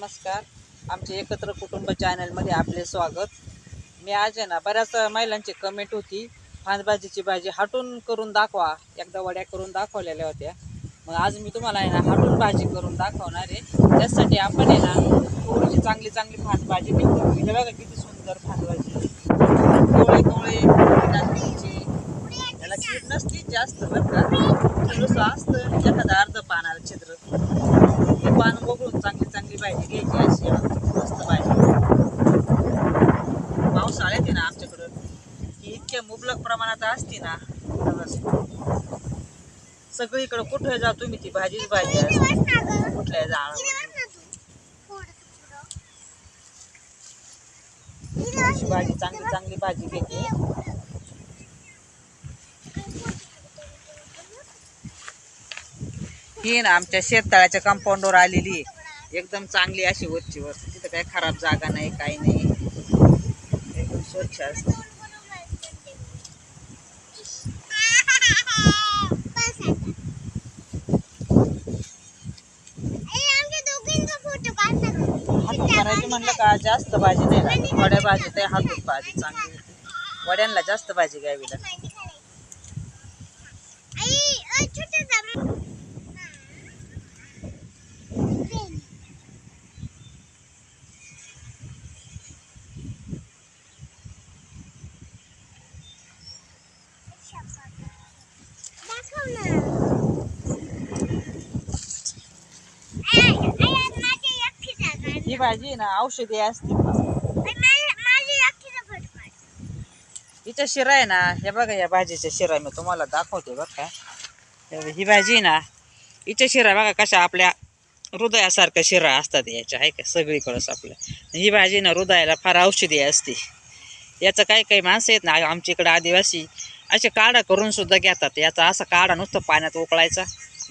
नमस्कार. आमचे एकत्र कुटुंब चॅनलमध्ये आपले स्वागत. मी आज आहे ना बऱ्याच महिलांची कमेंट होती. फांदभाजीची भाजी हाटून करून दाखवा. एकदा वड्या करून दाखवलेल्या होत्या. मग आज मी तुम्हाला आहे ना हाटून भाजी करून दाखवणार आहे. त्यासाठी आपण आहे ना थोडीशी चांगली चांगली फांदभाजी निघतो बघा किती सुंदर फांदभाजी कोवळे कोवळे टाकण्याचे याला नसती जास्त बरं का. थोडंसं असतं एखादा अर्ध पानाला छिद्र. ते पान वगळून चांगली चांगली भाजी घ्यायची अशी मस्त भाजी. पावसाळ्यात आहे ना आमच्याकडं. ही इतक्या मुबलक प्रमाणात असते ना सगळीकडं कुठे जा तुम्ही ती भाजीच भाजी असते. कुठल्या जाळ भाजी चांगली चांगली भाजी घेते. ही ना आमच्या शेततळ्याच्या कंपाऊंडवर आलेली आहे. एकदम चांगली अशी वरची वर तिथं काही खराब जागा नाही काही नाही. एकदम स्वच्छ असते. करायची म्हणलं का जास्त भाजी नाही लागत. वड्या भाजी आहे हातून भाजी चांगली होती. वड्यांना जास्त भाजी घ्यावी लागते. ही भाजी ना औषधी असते. हिच्या शिरा आहे ना हे बघा या भाजीच्या शिरा मी तुम्हाला दाखवते बघ का. ही भाजी आहे ना हिच्या शिरा बघा कशा आपल्या हृदयासारख्या शिरा असतात याच्या आहे का? सगळीकडंच आपल्या ही भाजी ना हृदयाला फार औषधी असते. याचं काही काही माणसं आहेत ना आमच्या इकडं आदिवासी असे काढा करून सुद्धा घेतात. याचा असा काढा नुसतं पाण्यात उकळायचा.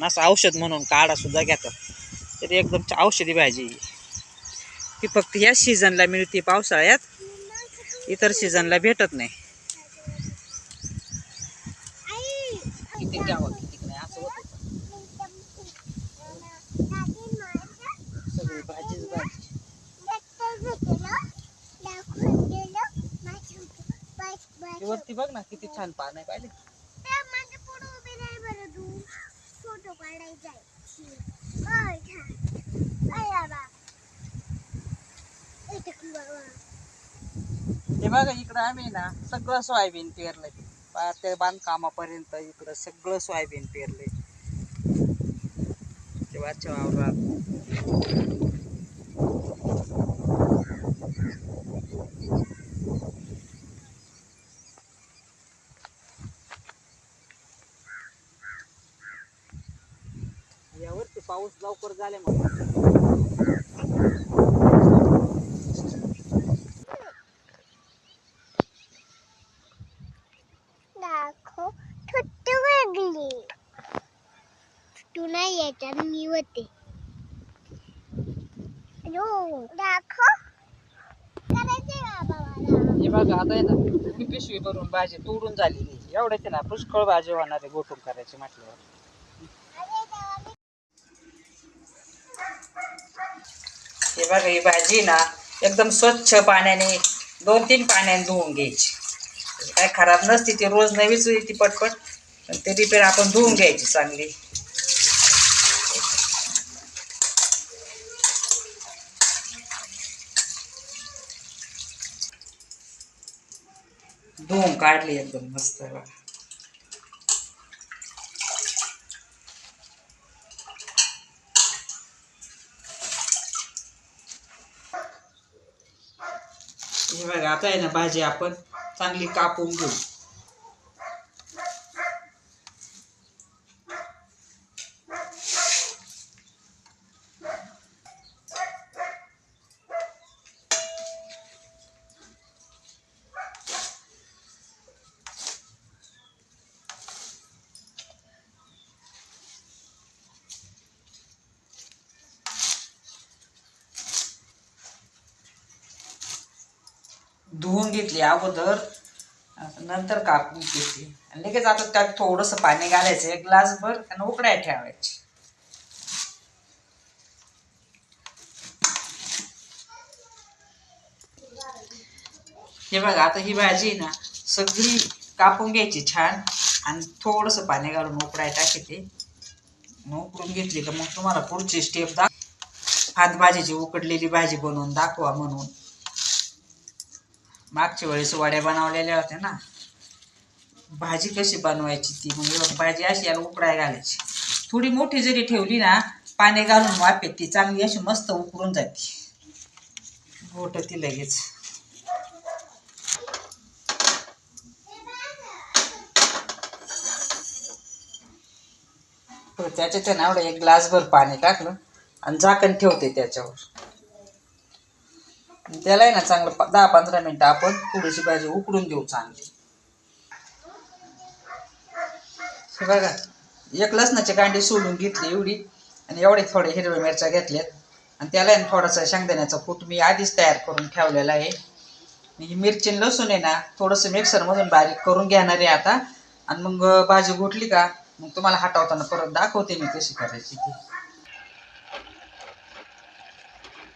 असं औषध म्हणून काढा सुद्धा घेतात. तरी एकदम औषधी भाजी. ती फक्त या सीझनला मिळते पावसाळ्यात. इतर सीझनला भेटत नाही. किती घ्यावं किती नाही असं होतं सगळी भाजीच भाजी ती वरती बघ ना किती छान पान आहे पाहिले. फोटो काढायचा आहे. हे बघा इकडं आम्ही ना सगळं सोयाबीन पेरलंय. पार ते बांधकामापर्यंत इकडं सगळं सोयाबीन पेरलंय. ते वरच्या वावरात वेगळी तू नाही याच्यात मी होते. हे बघा आता आहे ना ती पिशवी भरून भाजी तोडून झालेली. एवढ्याच ना पुष्कळ भाजी होणार आहे गोठून करायची म्हटल्यावर अरे देवा, मी हे बघा ही भाजी ना एकदम स्वच्छ पाण्याने दोन तीन पाण्याने धुवून घ्यायची. काय खराब नसती ती रोज नवीच ती पटपट पण तरी पण आपण धुवून घ्यायची चांगली. धुवून काढली एकदम मस्त. बघा बघा आता आहे ना भाजी आपण चांगली कापून घेऊ. धुवून घेतली अगोदर. नंतर कापून घेतली. आणि लगेच आता त्यात थोडंसं पाणी घालायचं एक ग्लासभर आणि उकडाय ठेवायची. हे बघा आता ही भाजी ना सगळी कापून घ्यायची छान. आणि थोडंसं पाणी घालून उकडाय टाकते उकडून घेतली का मग तुम्हाला पुढची स्टेप दाख भाजीची उकडलेली भाजी बनवून दाखवा म्हणून. मागच्या वेळेस वड्या बनवलेल्या होत्या ना. भाजी कशी बनवायची ती? मग भाजी अशी याला उकडाय घालायची. थोडी मोठी जरी ठेवली ना पाणी घालून वाफेत ती चांगली अशी मस्त उकळून जाते. गोट ती लगेच. त्याच्यात आहे ना एवढं एक ग्लासभर पाणी टाकलं आणि झाकण ठेवते त्याच्यावर. त्याला आहे ना चांगलं प- दहा पंधरा मिनटं आपण थोडीशी भाजी उकडून देऊ चांगली. हे बघा एक लसणाची कांडी सोडून घेतली एवढी आणि एवढे थोडे हिरव्या मिरच्या घेतल्यात. आणि त्याला आहे ना थोडासा शेंगदाण्याचा कूट मी आधीच तयार करून ठेवलेला आहे. ही मिरची लसूण आहे ना थोडंसं मिक्सरमधून बारीक करून घेणार आहे आता. आणि मग भाजी घोटली का मग तुम्हाला हटवताना परत दाखवते मी कशी करायची ती.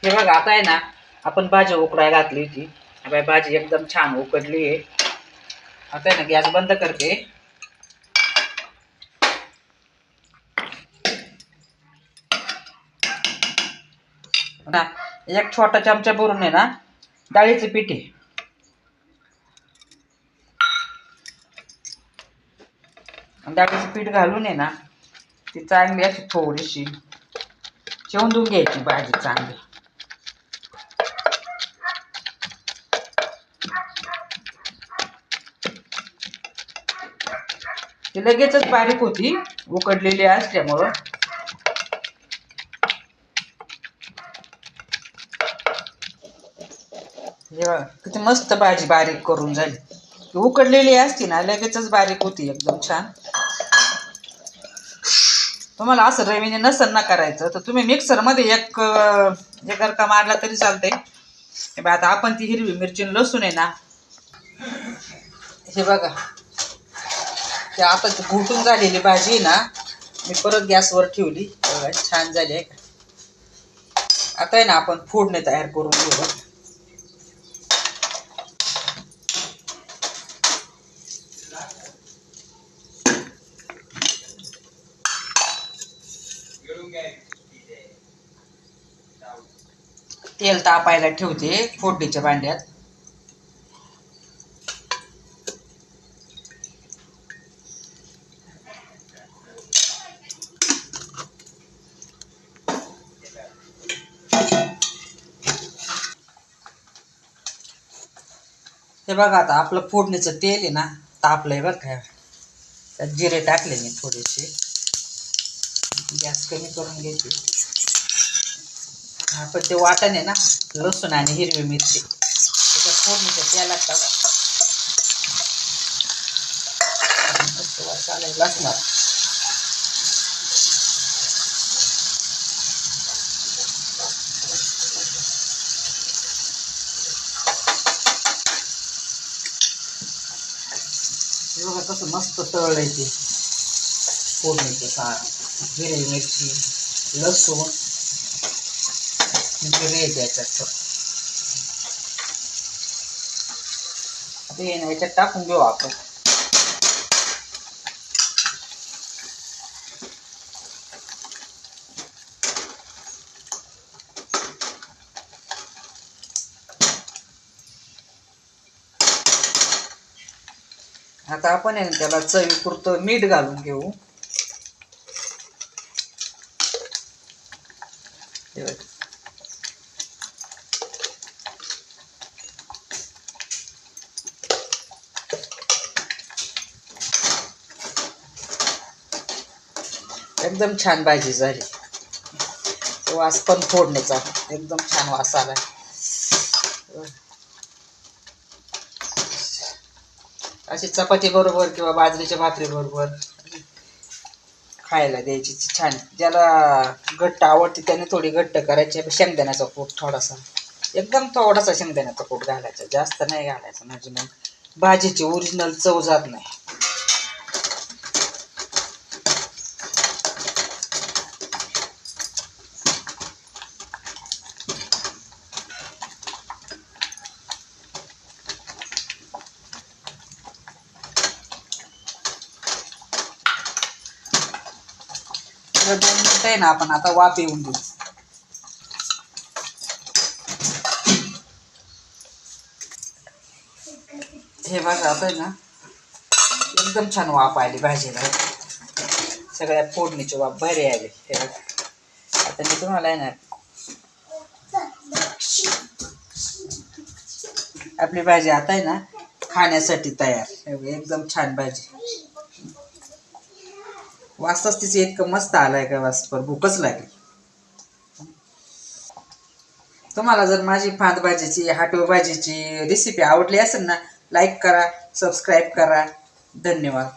हे बघा आता आहे ना आपण भाजी उकडाय घातली होती. बाई भाजी एकदम छान उकडली आहे. आता ना गॅस बंद करते. ना एक छोटा चमचा भरून आहे ना डाळीचे पीठ आहे. डाळीचं पीठ घालून आहे ना ती चांगली अशी थोडीशी शेवून घ्यायची भाजी चांगली. ती लगेचच बारीक होती उकडलेली असल्यामुळं. हे बघा किती मस्त भाजी बारीक करून झाली. ती उकडलेली असती ना लगेचच बारीक होती एकदम छान. तुम्हाला असं रवीने नसन ना करायचं तर तुम्ही मिक्सरमध्ये एक एक गरका मारला तरी चालते आता आपण ती हिरवी मिरची लसूण आहे ना हे बघा. ते आता ती घुटून झालेली भाजी आहे ना मी परत गॅसवर ठेवली. छान झाली आहे का? आता आहे ना आपण फोडणी तयार करून घेऊ तेल तापायला ठेवते फोडणीच्या भांड्यात. हे बघा आता आपलं फोडणीचं तेल आहे ना तापलंय बघ काय त्यात जिरे टाकले मी थोडेसे. गॅस कमी करून घ्यायची आपण ते वाटण आहे ना लसूण आणि हिरवी मिरची. त्याच्या फोडणीच्या तेलात टाका. लसणार वास आलाय लसणात हे बघा कसं मस्त तळलंय ते. फोडणीचं सार. हिरवी मिरची लसूण. म्हणजे जिरे आहे फक्त. ते ना याच्यात टाकून घेऊ आपण. आता आपण आहे त्याला त्याला चवीपुरतं मीठ घालून घेऊ. एकदम छान भाजी झाली. वास पण फोडण्याचा एकदम छान वास आलाय. अशी चपाती बरोबर किंवा बाजरीच्या भाकरी बरोबर खायला द्यायची छान. ज्याला घट्ट आवडते त्याने थोडी घट्ट करायची. शेंगदाण्याचा कूट थोडासा. एकदम थोडासा शेंगदाण्याचा कूट घालायचा. जास्त नाही घालायचा. म्हणजे मग भाजीची ओरिजिनल चव जात नाही. इकडे आहे ना आपण आता वाफ येऊन देऊ. हे बघा आपण ना एकदम छान वाफ आली भाजीला. सगळ्या फोडणीची वाफ भारी आली. हे बघा. आता मी तुम्हाला आहे ना आपली भाजी आता आहे ना खाण्यासाठी तयार. एकदम छान भाजी. वाचताच तिची इतकं मस्त आलाय का वाचपर भूकच लागली. तुम्हाला जर माझी फांद भाजीची हाटो भाजीची रेसिपी आवडली असेल ना लाईक करा सबस्क्राईब करा. धन्यवाद.